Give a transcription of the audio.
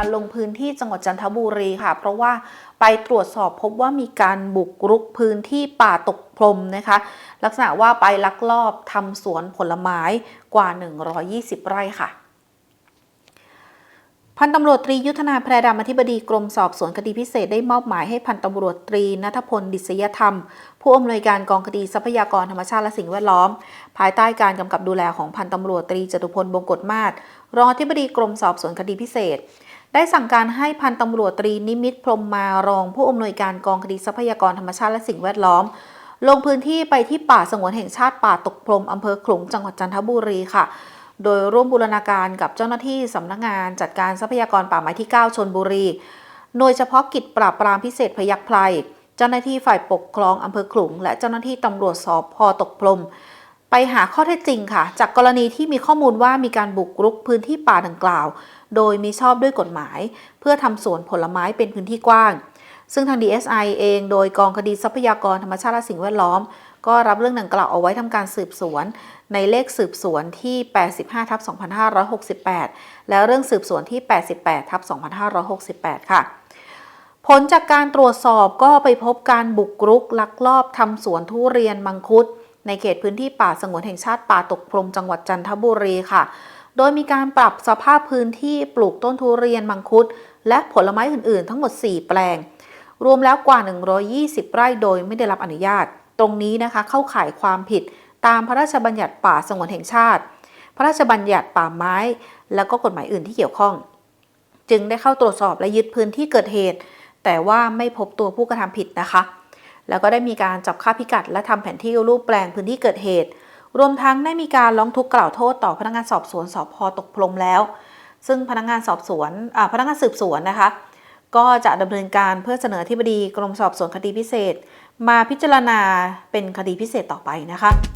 การลงพื้นที่จังหวัดจันทบุรีค่ะ เพราะว่าไปตรวจสอบพบว่ามีการบุกรุกพื้นที่ป่าตกพรมนะคะ ลักษณะว่าไปลักลอบทำสวนผลไม้กว่า 120 ไร่ค่ะพันตำรวจตรียุทธนาแพรดำอธิบดีกรมสอบสวนคดีพิเศษได้มอบหมายให้พันตำรวจตรีนัทพลดิษยธรรม ผู้อำนวยการกองคดีทรัพยากรธรรมชาติและสิ่งแวดล้อม ภายใต้การกำกับดูแลของพันตำรวจตรีจตุพลบงกฎมาศรองอธิบดีกรมสอบสวนคดีพิเศษ ได้สั่งการให้พันตำรวจตรีนิมิตพรมมารองผู้อำนวยการกองคดีทรัพยากรธรรมชาติและสิ่งแวดล้อม ลงพื้นที่ไปที่ป่าสงวนแห่งชาติป่าตกพรมอำเภอขลุงจังหวัดจันทบุรีค่ะ โดยร่วมบูรณาการกับเจ้าหน้าที่สำนักงานจัดการทรัพยากรป่าไม้ที่ 9 ชนบุรีโดยเฉพาะกิจปราบปรามพิเศษพยัคฆ์ไพรเจ้าหน้าที่ฝ่ายปกครองอำเภอขลุง และเจ้าหน้าที่ตำรวจสอบพอตกพรม ไปหาข้อเท็จจริงค่ะ จากกรณีที่มีข้อมูลว่ามีการบุกรุกพื้นที่ป่าดังกล่าว โดยมีชอบด้วยกฎหมาย เพื่อทำสวนผลไม้เป็นพื้นที่กว้าง ซึ่งทาง DSI เองโดยกองคดีทรัพยากรธรรมชาติและสิ่งแวดล้อม ก็รับเรื่องดังกล่าวเอาไว้ทำการสืบสวน ในเลขสืบสวนที่ 85ทับ2568 และเรื่องสืบสวนที่ 88ทับ2568 ค่ะผลจากการตรวจสอบก็ไปพบการบุกรุกลักลอบทำสวนทุเรียนมังคุด ในเขตพื้นที่ป่าสงวนแห่งชาติป่าตกพรมจังหวัดจันทบุรีค่ะ โดยมีการปรับสภาพพื้นที่ปลูกต้นทุเรียนมังคุด และผลไม้อื่น ๆ ทั้งหมด 4 แปลง รวมแล้วกว่า 120 ไร่โดยไม่ได้รับอนุญาต ตรงนี้นะคะเข้าข่ายความผิดตามพระราชบัญญัติป่าสงวนแห่งชาติ พระราชบัญญัติป่าไม้ แล้วก็กฎหมายอื่นที่เกี่ยวข้อง จึงได้เข้าตรวจสอบและยึดพื้นที่เกิดเหตุ แต่ว่าไม่พบตัวผู้กระทำผิดนะคะ แล้วก็ได้มีการจับค่าพิกัด และทำแผนที่รูปแปลงพื้นที่เกิดเหตุ รวมทั้งได้มีการร้องทุกข์กล่าวโทษต่อพนักงานสอบสวนสพตกพรมแล้ว ซึ่งพนักงานสอบสวนอาพนักงานสืบสวนนะคะ ก็จะดำเนินการเพื่อเสนอที่บดีกรมสอบสวนคดีพิเศษ มาพิจารณาเป็นคดีพิเศษต่อไปนะคะ